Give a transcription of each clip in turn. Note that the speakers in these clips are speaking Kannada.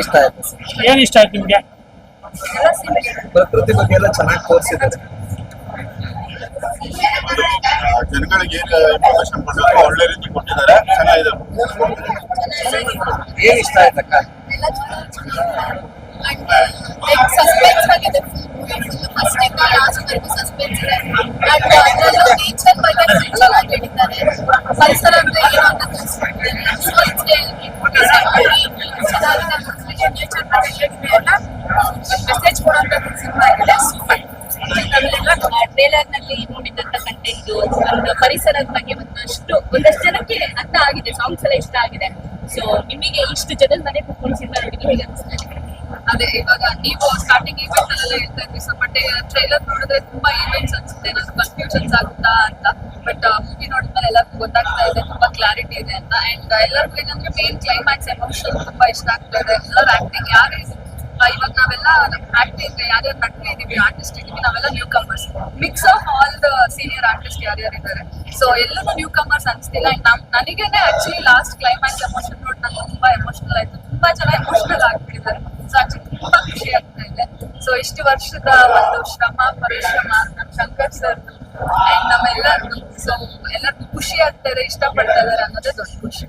ಇಷ್ಟ ಆಯ್ತು ಏನ್ ಇಷ್ಟ ಆಯ್ತು ನಿಮ್ಗೆ? ಪ್ರಕೃತಿ ಬಗ್ಗೆ ಎಲ್ಲ ಚೆನ್ನಾಗಿ ತೋರಿಸಿದ್ದಾರೆ. ಜನಗಳಿಗೆ ಏನು ಇನ್ಫಾರ್ಮೇಶನ್ ಒಳ್ಳೆ ರೀತಿ ಕೊಟ್ಟಿದ್ದಾರೆ ಚೆನ್ನಾಗಿದೆ. ಏನ್ ಇಷ್ಟ ಆಯ್ತಕ್ಕ ಎಲ್ಲ ಅಂಡ್ ಲೈಕ್ ಸಸ್ಪೆನ್ಸ್ ಆಗಿದೆ. ಫಸ್ಟ್ ಇಂದ ಲಾಸ್ಟ್ ವರೆಗೂ ಸಸ್ಪೆನ್ಸ್ ಇದೆ ಅಂಡ್ ಅದರಲ್ಲೂ ನೇಚರ್ ಬಗ್ಗೆ ಚೆನ್ನಾಗಿ ಹೇಳಿದ್ದಾರೆ ಪರಿಸರ ಅಂದ್ರೆ ಏನು ಅಂತ ತಿಳಿಸ್ಕೊಟ್ಟಿದ್ದಾರೆ ಸೊ ನೇಚರ್ ಮೆಸೇಜ್ ಕೊಡುವಂತ ಸಿನಿಮಾ ನಲ್ಲಿ ನೋಡಿದಂತ ಕಂಟೆಂಟ್ ಒಂದು ಪರಿಸರದ ಬಗ್ಗೆ ಒಂದಷ್ಟು ಒಂದಷ್ಟು ಜನಕ್ಕೆ ಅರ್ಥ ಆಗಿದೆ ಸಾಂಗ್ಸ್ ಎಲ್ಲ ಇಷ್ಟ ಆಗಿದೆ ಸೊ ನಿಮಗೆ ಇಷ್ಟು ಜನ ಮನೆ ಕುತ್ಕೊಂಡು ಸಿನಿಮಾ ನೋಡಿದ್ರೆ ಹೇಗೆ ಅದೇ, ಇವಾಗ ನೀವು ಸ್ಟಾರ್ಟಿಂಗ್ ಇವೆಂಟ್ ಅಲ್ಲೆಲ್ಲ ಹೇಳ್ತಾ ಇದ್ವಿ ಸೊ ಬಟ್ ಟ್ರೈಲರ್ ನೋಡಿದ್ರೆ ತುಂಬಾ ಈವೆಂಟ್ಸ್ ಅನ್ಸುತ್ತೆ. ಏನಾದ್ರು ಕನ್ಫ್ಯೂಷನ್ಸ್ ಆಗುತ್ತಾ ಅಂತ? ಬಟ್ ಮೂವಿ ನೋಡಿದ್ಮೇಲೆ ಎಲ್ಲರಿಗೂ ಗೊತ್ತಾಗ್ತಾ ಇದೆ, ತುಂಬಾ ಕ್ಲಾರಿಟಿ ಇದೆ ಅಂತ. ಅಂಡ್ ಎಲ್ಲರಿಗೂ ಏನಂದ್ರೆ ಮೇನ್ ಕ್ಲೈಮ್ಯಾಕ್ಸ್ ಎಮೋಷನ್ ತುಂಬಾ ಇಷ್ಟ ಆಗ್ತಾ ಇದೆ. ಎಲ್ಲರ ಆಕ್ಟಿಂಗ್ ಯಾರು ಇವಾಗ ನಾವೆಲ್ಲ ಆಕ್ಟಿಂಗ್ ಯಾರ್ಯಾರು ನಟನೆ ಇದೀವಿ ಆರ್ಟಿಸ್ಟ್ ಇದೀವಿ, ನಾವೆಲ್ಲ newcomers mix of all the senior artist ಯಾರ್ಯಾರು ಇದ್ದಾರೆ. ಸೊ ಎಲ್ಲರೂ ನ್ಯೂ ಕಮರ್ಸ್ ಅನ್ಸ್ತಿಲ್ಲ ನಮ್, ನನಗೇನೆ ಆಕ್ಚುಲಿ ಲಾಸ್ಟ್ ಕ್ಲೈಮ್ಯಾಕ್ಸ್ ಎಮೋಷನ್ ನೋಡಿ ನಂಗೆ ತುಂಬಾ ಎಮೋಷನಲ್ ಆಯ್ತು. ತುಂಬಾ ಜನ ಎಮೋಷನಲ್ ಆಗ್ಬಿಟ್ಟಿದ್ದಾರೆ. ಸೊ ಖುಷಿ ಆಗ್ತಾ ಇದೆ ಸೊ ಇಷ್ಟು ವರ್ಷದ ಒಂದು ಶ್ರಮ ಪರಿಶ್ರಮ ನಮ್ ಶಂಕರ್ ಸರ್ ಅಂಡ್ ನಮ್ಮೆಲ್ಲರಿಗೂ ಸೊ ಎಲ್ಲರಿಗೂ ಖುಷಿ ಆಗ್ತಾರೆ ಇಷ್ಟ ಇಷ್ಟಪಡ್ತಾ ಇದಾರೆ ಅನ್ನೋದೇ ದೊಡ್ಡ ಖುಷಿ.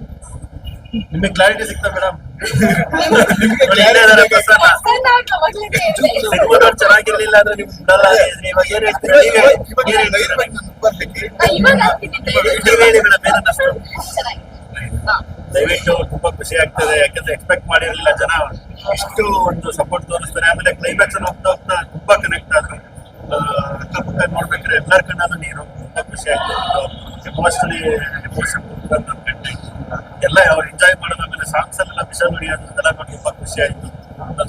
ನಿಮಗೆ ಕ್ಲಾರಿಟಿ ಸಿಗ್ತಾ ಮೇಡಮ್ ಇವಾಗ ಚೆನ್ನಾಗಿರ್ಲಿಲ್ಲ ಅಂದ್ರೆ ನೀವು ಬಿಡಲ್ಲ. ಇವಾಗ ಏನ್ ಹೇಳ್ತೀರಾ? ನೀವೇ ಹೇಳಿ. ನೀವ್ ಹೇಳಿ ಮೇಡಮ್ ಏನನ್ನಷ್ಟು ದಯವಿಟ್ಟು ತುಂಬಾ ಖುಷಿ ಆಗ್ತದೆ ಯಾಕಂದ್ರೆ ಎಕ್ಸ್ಪೆಕ್ಟ್ ಮಾಡಿರಲಿಲ್ಲ ಜನ. ಇಷ್ಟು ಒಂದು ಸಪೋರ್ಟ್ ತೋರಿಸ್ತಾರೆ. ಆಮೇಲೆ ಕ್ಲೈಮ್ಯಾಕ್ಸ್ ಹೋಗ್ತಾ ಹೋಗ್ತಾ ತುಂಬಾ ಕನೆಕ್ಟ್ ಆದ್ರು. ಅಕ್ಕಪಕ್ಕ ನೋಡ್ಬೇಕಾದ್ರೆ ಎಲ್ಲರ ಕಣ್ಣಲ್ಲೂ ನೀರು. ತುಂಬಾ ಖುಷಿ ಆಗ್ತದೆ ಎಮೋಷನಲಿ ಎಮೋಷನ್ ಎಲ್ಲ ಅವ್ರು ಎಂಜಾಯ್ ಮಾಡೋದು ಆಮೇಲೆ ಸಾಂಗ್ಸ್ ಎಲ್ಲ ವಿಷಯ ನೋಡಿ ಅದೆಲ್ಲ ನೋಡಿ ತುಂಬಾ ಖುಷಿ ಆಯ್ತು.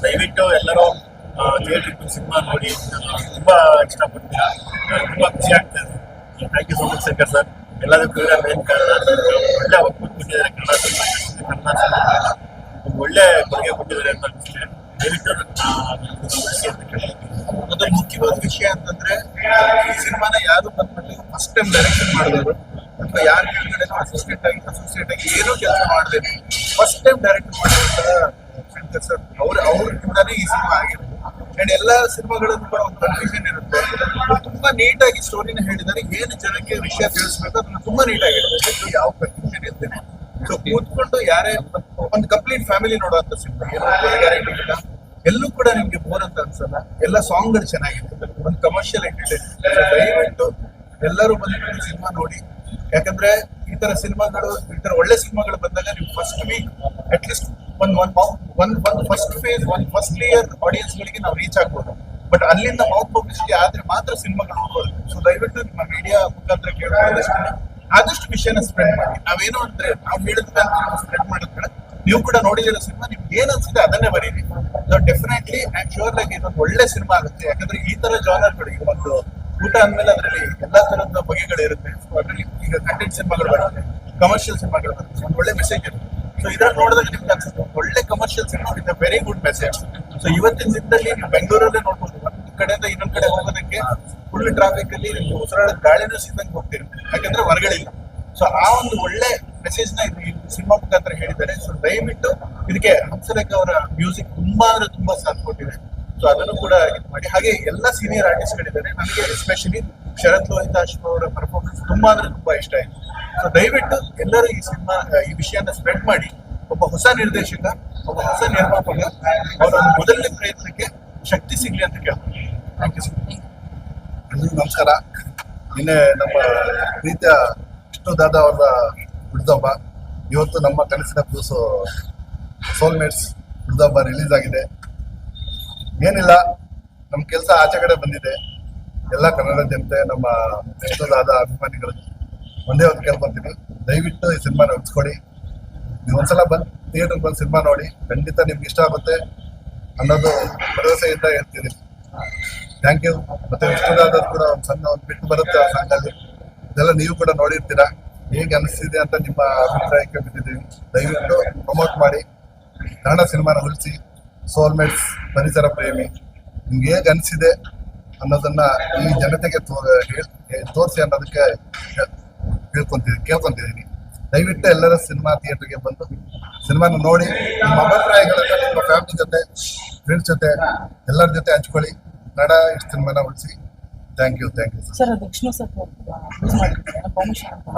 ದಯವಿಟ್ಟು ಎಲ್ಲರೂ ಥಿಯೇಟರ್ ಸಿನಿಮಾ ನೋಡಿ ತುಂಬಾ ಇಷ್ಟಪಡ್ತೀರಾ ಆ, ತುಂಬಾ ಖುಷಿ ಆಗ್ತದೆ ಥ್ಯಾಂಕ್ ಯು ಸೋ ಸರ್ ಎಲ್ಲದಕ್ಕೂ ಮೇನ್ ಕಾರಣ ಒಳ್ಳೆ ಕೊಟ್ಟಿದ್ದಾರೆ ಕನ್ನಡ ಒಳ್ಳೆ ಕೊಡುಗೆ ಕೊಟ್ಟಿದ್ದಾರೆ ಅಂತ ಅನಿಸುತ್ತೆ ದಯವಿಟ್ಟು ಮುಖ್ಯವಾದ ವಿಷಯ ಅಂತಂದ್ರೆ ಈ ಸಿನಿಮಾನ ಯಾರು ಬಂದ್ಬಿಟ್ಟು ಫಸ್ಟ್ ಟೈಮ್ ಡೈರೆಕ್ಷನ್ ಮಾಡಿದವರು ಅಥವಾ ಯಾರ ಕೆಳಗಡೆ ಅಸೋಸಿಯೇಟ್ ಆಗಿ ಅಸೋಸಿಯೇಟ್ ಆಗಿ ಏನೂ ಕೆಲಸ ಮಾಡದೇನೆ ಫಸ್ಟ್ ಟೈಮ್ ಡೈರೆಕ್ಟ್ ಮಾಡಿದಂತ ಶಂಕರ್ ಸರ್ ಅವ್ರ ಅವ್ರಿಂದಾನೇ ಈ ಸಿನಿಮಾ ಆಗಿರೋದು ಅಂಡ್ ಎಲ್ಲ ಸಿನಿಮಾಗಳಲ್ಲೂ ಕೂಡ ಒಂದು ಕನ್ಫ್ಯೂಷನ್ ಇರುತ್ತೆ. ತುಂಬಾ ತುಂಬಾ ನೀಟಾಗಿ ಸ್ಟೋರಿನ ಹೇಳಿದ್ದಾರೆ. ಏನು ಜನಕ್ಕೆ ವಿಷಯ ತಿಳಿಸ್ಬೇಕು ಅದನ್ನ ತುಂಬಾ ನೀಟಾಗಿ ಹೇಳಿದ್ದಾರೆ ಯಾವ ಕನ್ಫ್ಯೂಷನ್ ಇರ್ತೇನೆ ಸೊ ಕೂತ್ಕೊಂಡು ಯಾರೇ ಒಂದು ಕಂಪ್ಲೀಟ್ ಫ್ಯಾಮಿಲಿ ನೋಡುವಂತ ಸಿನಿಮಾ. ಎಲ್ಲೂ ಕೂಡ ನಿಮ್ಗೆ ಬೋರ್ ಅಂತ ಅನ್ಸಲ್ಲ. ಎಲ್ಲ ಸಾಂಗ್ಗಳು ಚೆನ್ನಾಗಿದೆ ಒಂದು ಕಮರ್ಷಿಯಲ್ ಎಂಟರ್ಟೈನ್ಮೆಂಟ್ ದಯವಿಟ್ಟು ಎಲ್ಲರೂ ಬಂದು ಸಿನಿಮಾ ನೋಡಿ. ಯಾಕಂದ್ರೆ ಈ ತರ ಸಿನಿಮಾಗಳು ಈ ತರ ಒಳ್ಳೆ ಸಿನಿಮಾಗಳು ಬಂದಾಗ ನೀವು ಫಸ್ಟ್ ವೀಕ್ ಅಟ್ ಲೀಸ್ಟ್ ಒಂದ್ ಒಂದ್ ಒಂದ್ ಒಂದು ಫಸ್ಟ್ ಫೇಸ್ ಒಂದ್ ಫಸ್ಟ್ ಲೇಯರ್ ಆಡಿಯನ್ಸ್ ಗಳಿಗೆ ನಾವು ರೀಚ್ ಆಗ್ಬೋದು. ಬಟ್ ಅಲ್ಲಿಂದ ಮೌತ್ ಪಬ್ಲಿಸಿಟಿ ಆದ್ರೆ ಮಾತ್ರ ಸಿನಿಮಾಗಳು ಹೋಗೋದು ಸೊ ದಯವಿಟ್ಟು ನಿಮ್ಮ ಮೀಡಿಯಾ ಮುಖಾಂತರ ಕೇಳ್ಕೊಳ್ಳೋದಷ್ಟೇ ಆದಷ್ಟು ವಿಷಯನ ಸ್ಪ್ರೆಡ್ ಮಾಡಿ. ನಾವೇನು ಅಂದ್ರೆ ನಾವು ಹೇಳಿದ್ರೆ ಸ್ಪ್ರೆಡ್ ಮಾಡಿದ್ರೆ ನೀವು ಕೂಡ ನೋಡಿದಿರೋ ಸಿನಿಮಾ ನಿಮ್ಗೆ ಏನ್ ಅನ್ಸುತ್ತೆ ಅದನ್ನೇ ಬರೀರಿ. ಡೆಫಿನೆಟ್ಲಿ ಐ ಶೋರ್ ಲೈಕ್ ಇದೊಂದು ಒಳ್ಳೆ ಸಿನಿಮಾ ಆಗುತ್ತೆ. ಯಾಕಂದ್ರೆ ಈ ತರ ಜಾನರ್ ಗಳಿಗೆ ಒಂದು ಊಟ ಅಂದ್ಮೇಲೆ ಅದರಲ್ಲಿ ಎಲ್ಲಾ ತರದ ಬಗೆಗಳು ಇರುತ್ತೆ. ಸೊ ಅದರಲ್ಲಿ ಈಗ ಕಂಟೆಂಟ್ ಸಿನಿಮಾಗಳು ಬರುತ್ತೆ. ಕಮರ್ಷಿಯಲ್ ಸಿನಿಮಾಗಳು ಬರುತ್ತೆ. ಒಂದು ಒಳ್ಳೆ ಮೆಸೇಜ್ ಇರುತ್ತೆ. ಸೊ ಇದ್ರಲ್ಲಿ ನೋಡಿದಾಗ ನಿಮ್ಗೆ ಅನ್ಸುತ್ತೆ, ಒಳ್ಳೆ commercial cinema with very good message so ಇವತ್ತಿನ ದಿನದಲ್ಲಿ ನೀವು ಬೆಂಗಳೂರಲ್ಲೇ ನೋಡ್ಬೋದು. ಒಂದು ಕಡೆಯಿಂದ ಇನ್ನೊಂದು ಕಡೆ ಹೋಗೋದಕ್ಕೆ ಫುಲ್ ಟ್ರಾಫಿಕ್ ಅಲ್ಲಿ ನಿಮ್ಗೆ ಉಸಿರಾಡೋದ್ ಗಾಳಿನೂ ಸಿದ್ದಂಗೆ ಹೋಗ್ತಿರುತ್ತೆ. ಯಾಕಂದ್ರೆ ಹೊರಗಡೆ ಇಲ್ಲ ಸೊ ಆ ಒಂದು ಒಳ್ಳೆ ಮೆಸೇಜ್ನ ಸಿನಿಮಾ ಮುಖಾಂತರ ಹೇಳಿದ್ದಾರೆ. ಸೊ ದಯವಿಟ್ಟು ಇದಕ್ಕೆ ಹಂಸರೇಖ ಅವರ ಮ್ಯೂಸಿಕ್ ತುಂಬಾ ಅಂದ್ರೆ ತುಂಬಾ ಸಾಥ್ ಕೊಟ್ಟಿದೆ ಸೊ ಅದನ್ನು ಕೂಡ ಇದು ಮಾಡಿ. ಹಾಗೆ ಎಲ್ಲ ಸೀನಿಯರ್ ಆರ್ಟಿಸ್ಟ್ ಗಳಿದ್ದಾರೆ. ನನಗೆ ಎಸ್ಪೆಷಲಿ ಶರತ್ ಲೋಹಿತಾಶ್ವ ಅವರ ಪರ್ಫಾರ್ಮೆನ್ಸ್ ತುಂಬಾ ಅಂದ್ರೆ ತುಂಬಾ ಇಷ್ಟ ಆಯ್ತು. ಸೊ ದಯವಿಟ್ಟು ಎಲ್ಲರೂ ಈ ಸಿನಿಮಾ ಈ ವಿಷಯನ ಸ್ಪ್ರೆಡ್ ಮಾಡಿ. ಒಬ್ಬ ಹೊಸ ನಿರ್ದೇಶಕ ಒಬ್ಬ ಹೊಸ ನಿರ್ಮಾಪಕ ಅವರ ಮೊದಲನೇ ಪ್ರಯತ್ನಕ್ಕೆ ಶಕ್ತಿ ಸಿಗ್ಲಿ ಅಂತ ಕೇಳ್ತೀನಿ. ಥ್ಯಾಂಕ್ ಯು ಸರ್ ಎಲ್ರಿಗೂ ನಮಸ್ಕಾರ. ನಿನ್ನೆ ನಮ್ಮ ಪ್ರೀತಿಯ ವಿಷ್ಣುದಾದ ಅವರ ಹುಡ್ದಬ್ಬ ಇವತ್ತು ನಮ್ಮ ಕನಸಿನ ಕೂಸು ಸೋಲ್ಮೇಟ್ಸ್ ಹುಡ್ದಬ್ಬ ರಿಲೀಸ್ ಆಗಿದೆ. ಏನಿಲ್ಲ ನಮ್ಮ ಕೆಲಸ ಆಚೆ ಕಡೆ ಬಂದಿದೆ. ಎಲ್ಲ ಕನ್ನಡ ಜನತೆ ನಮ್ಮ ದೇಶದಾದ ಅಭಿಮಾನಿಗಳು. ಒಂದೇ ಒಂದು ಕೇಳ್ಕೊಂತೀನಿ ದಯವಿಟ್ಟು ಈ ಸಿನಿಮಾ ಉಳಿಸ್ಕೊಡಿ ನೀವು ಒಂದ್ಸಲ ಬಂದು ಥಿಯೇಟರ್ ಬಂದು ಸಿನಿಮಾ ನೋಡಿ. ಖಂಡಿತ ನಿಮ್ಗೆ ಇಷ್ಟ ಆಗುತ್ತೆ. ಅನ್ನೋದು ಭರವಸೆಯಿಂದ ಹೇಳ್ತೀನಿ ಥ್ಯಾಂಕ್ ಯು ಮತ್ತೆ ವಿಷ್ಣುದಾದ ಕೂಡ ಒಂದು ಸಣ್ಣ ಒಂದು ಬಿಟ್ಟು ಬರುತ್ತೆ ಆ ಸಾಂಗಲ್ಲಿ. ಇದೆಲ್ಲ ನೀವು ಕೂಡ ನೋಡಿರ್ತೀರಾ. ಹೇಗೆ ಅನಿಸ್ತಿದೆ ಅಂತ ನಿಮ್ಮ ಅಭಿಪ್ರಾಯಕ್ಕೆ ಬಿಟ್ಟಿದ್ದೀವಿ ದಯವಿಟ್ಟು ಪ್ರಮೋಟ್ ಮಾಡಿ. ಕನ್ನಡ ಸಿನಿಮಾನ ಉಳಿಸಿ. ಸೋಲ್ಮೇಟ್ಸ್ ಪರಿಸರ ಪ್ರೇಮಿ. ನಿಮ್ಗೆ ಹೇಗೆ ಅನಿಸಿದೆ ಅನ್ನೋದನ್ನ ಈ ಜನತೆಗೆ ತೋ- ತೋರಿಸಿ ಅನ್ನೋದಕ್ಕೆ ಹೇಳ್- ಹೇಳ್ಕೊಂತಿದ್ದೀನಿ ಕೇಳ್ಕೊಂತಿದ್ದೀನಿ. ದಯವಿಟ್ಟು ಎಲ್ಲರ ಸಿನಿಮಾ ಥಿಯೇಟರ್ಗೆ ಬಂದು ಸಿನಿಮಾನ ನೋಡಿ ನಿಮ್ಮ ಅಭಿಪ್ರಾಯಗಳನ್ನ ನಿಮ್ಮ ಫ್ಯಾಮಿಲಿ ಜೊತೆ ಫ್ರೆಂಡ್ಸ್ ಜೊತೆ ಎಲ್ಲರ ಜೊತೆ ಹಂಚ್ಕೊಳ್ಳಿ. ಕನ್ನಡ ಇಷ್ಟು ಸಿನಿಮಾನ ಉಳಿಸಿ. Thank you thank you sir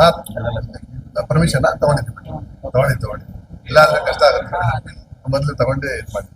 ಹಾಂ ಪರ್ಮಿಷನ್ ತಗೊಂಡಿದ್ದೀನಿ ತಗೊಂಡಿದ್ದು. ತಗೊಂಡಿದ್ದು ಇಲ್ಲ ಅಂದ್ರೆ ಕಷ್ಟ ಆಗುತ್ತೆ. ಮೊದಲು ತಗೊಂಡೇ ಇದು ಮಾಡಿ.